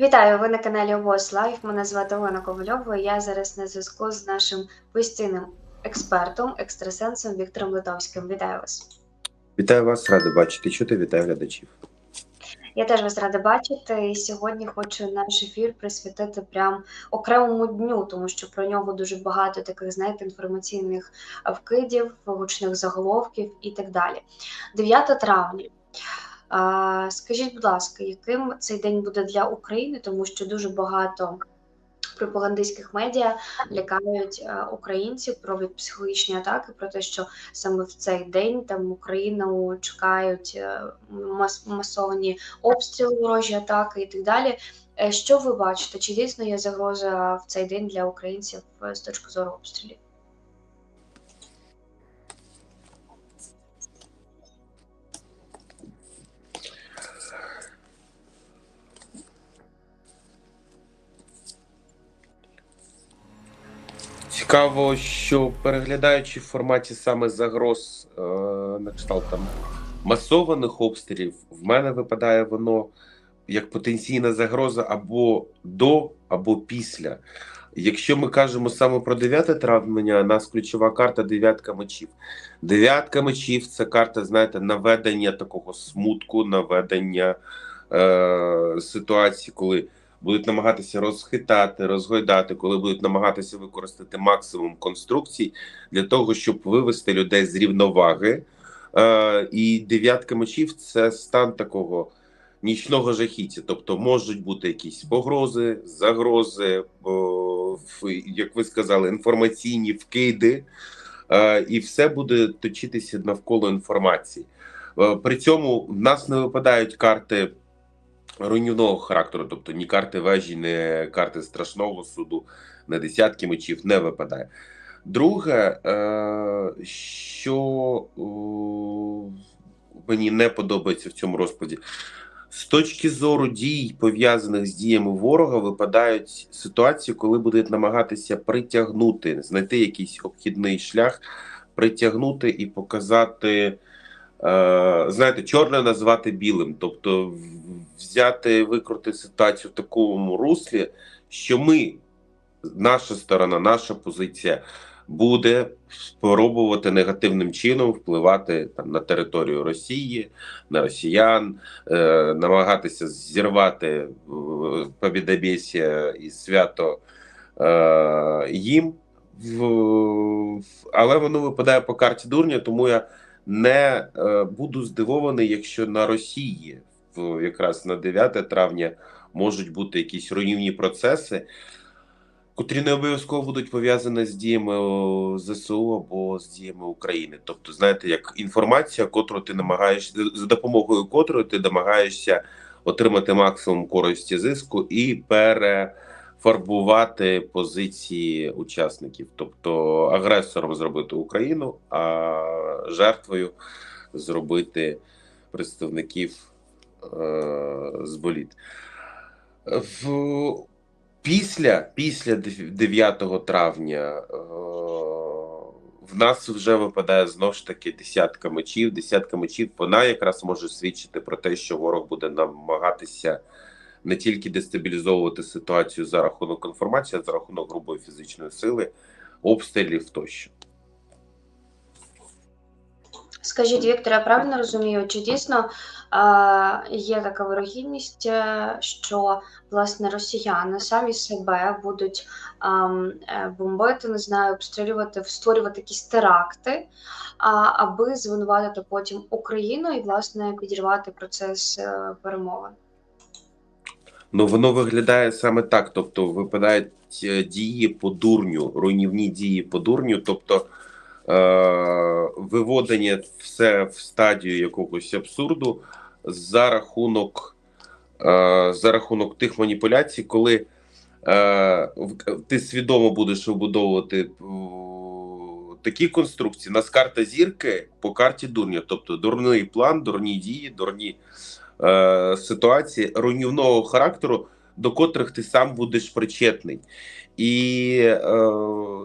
Вітаю! Ви на каналі ОВОС Лайф. Мене звати Олена Ковальова. і Я зараз на зв'язку з нашим постійним експертом, екстрасенсом Віктором Литовським. Вітаю вас! Вітаю вас, радий бачити, чути, вітаю глядачів. Я теж вас рада бачити. І сьогодні хочу наш ефір присвятити прям окремому дню, тому що про нього дуже багато таких, знаєте, інформаційних вкидів, гучних заголовків і так далі. 9 травня. Скажіть, будь ласка, яким цей день буде для України, тому що дуже багато пропагандистських медіа лякають е, українців про психологічні атаки, про те, що саме в цей день там Україну чекають е, мас- масовані обстріли, ворожі атаки і так далі. Е, Що ви бачите? Чи дійсно є загроза в цей день для українців з точки зору обстрілів? Цікаво, що переглядаючи в форматі саме загроз е, на кшталт там масованих обстрілів, в мене випадає воно як потенційна загроза або до, або після. Якщо ми кажемо саме про 9 травня, у нас ключова карта дев'ятка мечів. Дев'ятка мечів це карта, знаєте, наведення такого смутку, наведення е, ситуації, коли будуть намагатися розхитати, розгойдати, коли будуть намагатися використати максимум конструкцій для того, щоб вивести людей з рівноваги. Е, і дев'ятка мечів це стан такого нічного жахіття. Тобто можуть бути якісь погрози, загрози, о, як ви сказали, інформаційні вкиди, е, і все буде точитися навколо інформації. Е, При цьому в нас не випадають карти руйнівного характеру, тобто ні карти вежі, ні карти страшного суду, не десятки мечів не випадає. Друге, е, що мені не подобається в цьому розкладі, з точки зору дій, пов'язаних з діями ворога, випадають ситуації, коли будуть намагатися притягнути, знайти якийсь обхідний шлях, притягнути і показати, знаєте, чорне назвати білим, тобто взяти, викрути ситуацію в такому руслі, що ми, наша сторона, наша позиція буде спробувати негативним чином впливати там на територію Росії, на росіян, е, намагатися зірвати е, побідобєсія і свято е, їм. В, в- але воно випадає по карті дурня, тому я не е, буду здивований, якщо на Росії в якраз на 9 травня можуть бути якісь руйнівні процеси, котрі не обов'язково будуть пов'язані з діями ЗСУ або з діями України. Тобто, знаєте, як інформація, котру ти намагаєшся за допомогою котрої ти намагаєшся отримати максимум користі зиску і перефарбувати позиції учасників, тобто агресором зробити Україну, а жертвою зробити представників е, з. В Після, після 9 травня е, в нас вже випадає знов ж таки десятка мечів. Десятка мечів вона якраз може свідчити про те, що ворог буде намагатися не тільки дестабілізовувати ситуацію за рахунок інформації, а за рахунок грубої фізичної сили, обстрілів тощо. Скажіть, Віктор, я правильно розумію, чи дійсно е, є така вирогідність, е, що власне росіяни самі себе будуть е, бомбити, не знаю, обстрілювати, створювати якісь теракти, а, аби звинуватити потім Україну і власне підірвати процес е, перемовин? Ну воно виглядає саме так. Тобто, випадають е, дії по дурню, руйнівні дії по дурню, тобто е- виводення все в стадію якогось абсурду за рахунок, е- за рахунок тих маніпуляцій, коли е- ти свідомо будеш вибудовувати о, такі конструкції. У нас карта зірки по карті дурня, тобто дурний план, дурні дії, дурні е, ситуації руйнівного характеру, до котрих ти сам будеш причетний. І е,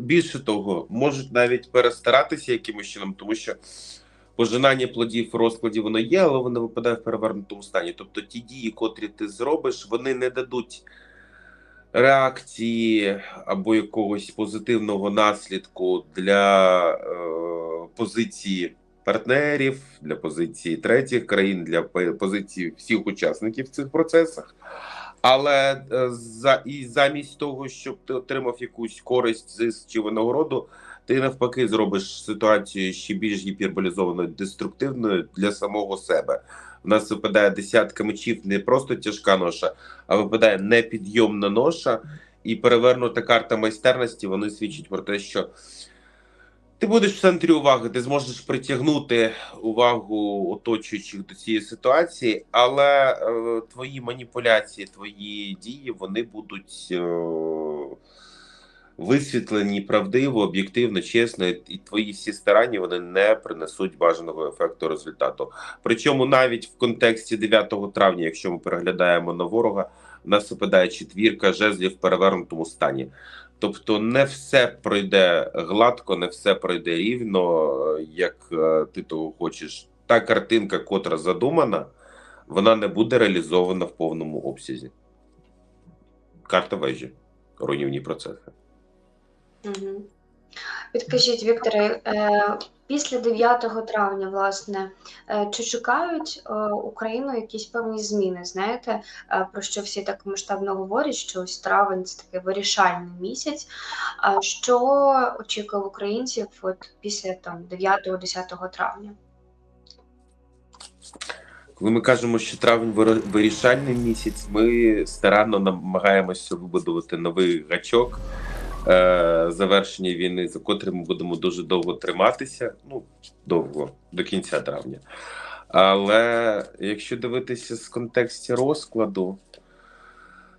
більше того, можуть навіть перестаратися якимось чином, тому що пожинання плодів в розкладі воно є, але воно випадає в перевернутому стані. Тобто ті дії, котрі ти зробиш, вони не дадуть реакції або якогось позитивного наслідку для е, позиції партнерів, для позиції третіх країн, для позиції всіх учасників в цих процесах. Але е, за і замість того, щоб ти отримав якусь користь, зиск чи винагороду, ти навпаки зробиш ситуацію ще більш гіперболізованою, деструктивною для самого себе. У нас випадає десятка мечів, не просто тяжка ноша, а випадає непідйомна ноша, і перевернута карта майстерності. Вони свідчать про те, що ти будеш в центрі уваги, ти зможеш притягнути увагу оточуючих до цієї ситуації, але е, твої маніпуляції, твої дії вони будуть е, висвітлені правдиво, об'єктивно, чесно, і твої всі старання вони не принесуть бажаного ефекту результату. Причому навіть в контексті 9 травня, якщо ми переглядаємо на ворога, нас випадає четвірка жезлів в перевернутому стані. Тобто не все пройде гладко, не все пройде рівно, як е, ти того хочеш. Та картинка, котра задумана, вона не буде реалізована в повному обсязі. Карта вежі, руйнівні процеси. Угу. Підкажіть, Вікторе, е, після 9 травня, власне, е, чи чекають е, Україну якісь певні зміни? Знаєте, е, про що всі так масштабно говорять, що ось травень це такий вирішальний місяць. Що очікує українців от після там 9-10 травня? Коли ми кажемо, що травень вирішальний місяць, ми старанно намагаємося вибудувати новий гачок завершення війни, за котрим ми будемо дуже довго триматися. Ну, довго, до кінця травня. Але якщо дивитися з контексті розкладу,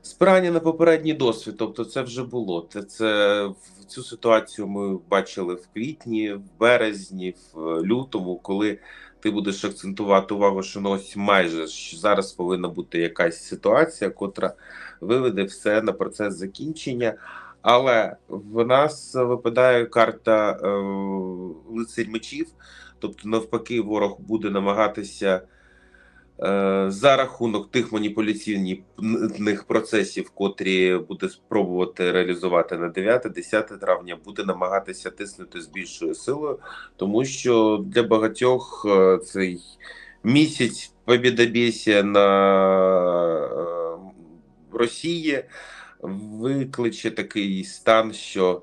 спирання на попередній досвід, тобто це вже було. Це, це цю ситуацію ми бачили в квітні, в березні, в лютому, коли ти будеш акцентувати увагу, що ну ось майже що зараз повинна бути якась ситуація, котра виведе все на процес закінчення. Але в нас випадає карта е, лицарь мечів, тобто, навпаки, ворог буде намагатися е, за рахунок тих маніпуляційних процесів, котрі буде спробувати реалізувати на 9-10 травня, буде намагатися тиснути з більшою силою, тому що для багатьох е, цей місяць побідобєсія на е, Росії викличе такий стан, що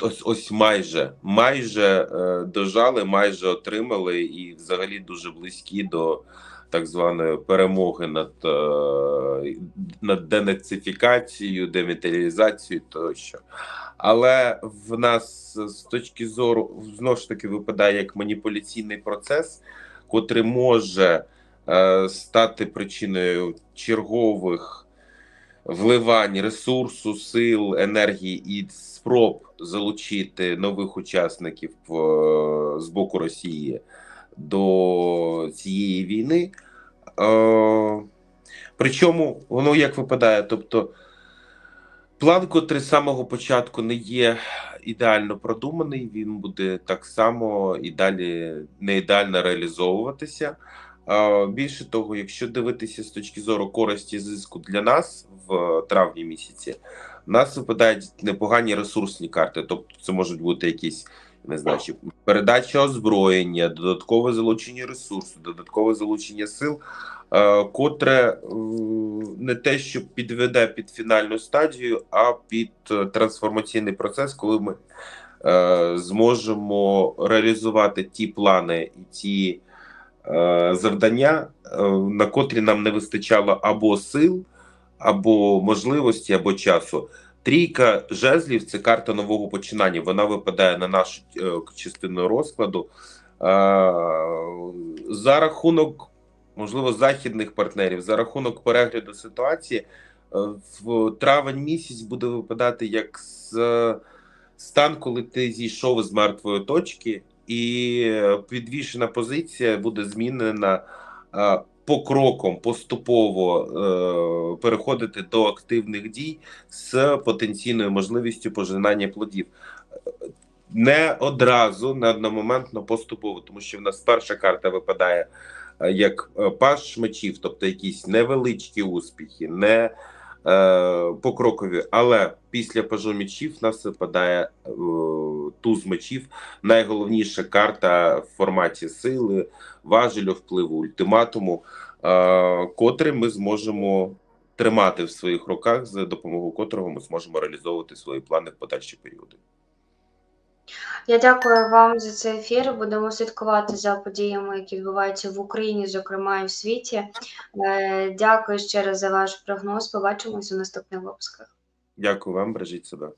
ось ось майже майже е, дожали, майже отримали, і взагалі дуже близькі до так званої перемоги над, е, над денацифікацією, демілітаризацією тощо. Але в нас з точки зору знову ж таки випадає як маніпуляційний процес, котрий може е, стати причиною чергових вливань ресурсу, сил, енергії і спроб залучити нових учасників е, з боку Росії до цієї війни. Е, Причому воно як випадає, тобто план, котрий з самого початку не є ідеально продуманий, він буде так само і далі не ідеально реалізовуватися. Більше того, якщо дивитися з точки зору користі зиску для нас в травні місяці, у нас випадають непогані ресурсні карти. Тобто, це можуть бути якісь не знаю, передача озброєння, додаткове залучення ресурсу, додаткове залучення сил, котре не те, що підведе під фінальну стадію, а під е, трансформаційний процес, коли ми е, зможемо реалізувати ті плани і ті завдання, е, на котрі нам не вистачало або сил, або можливості, або часу. Трійка жезлів це карта нового починання. Вона випадає на нашу е, частину розкладу. Е, за рахунок, можливо, західних партнерів, за рахунок перегляду ситуації, е, в травень місяць буде випадати як з стан, коли ти зійшов з мертвої точки, і підвішена позиція буде змінена е, по крокам поступово е, переходити до активних дій з потенційною можливістю пожинання плодів. не одразу, не одномоментно поступово, тому що в нас перша карта випадає е, як е, паш мечів, тобто якісь невеличкі успіхи, не е, покрокові. Але після пажу мечів в нас випадає е, туз мечів, найголовніша карта в форматі сили, важелю впливу, ультиматуму, е, котрий ми зможемо тримати в своїх руках, за допомогою котрого ми зможемо реалізовувати свої плани в подальші періоди. Я дякую вам за цей ефір. Будемо слідкувати за подіями, які відбуваються в Україні, зокрема і в світі. Е, Дякую ще раз за ваш прогноз. Побачимось у наступних випусках. Дякую вам, бережіть себе.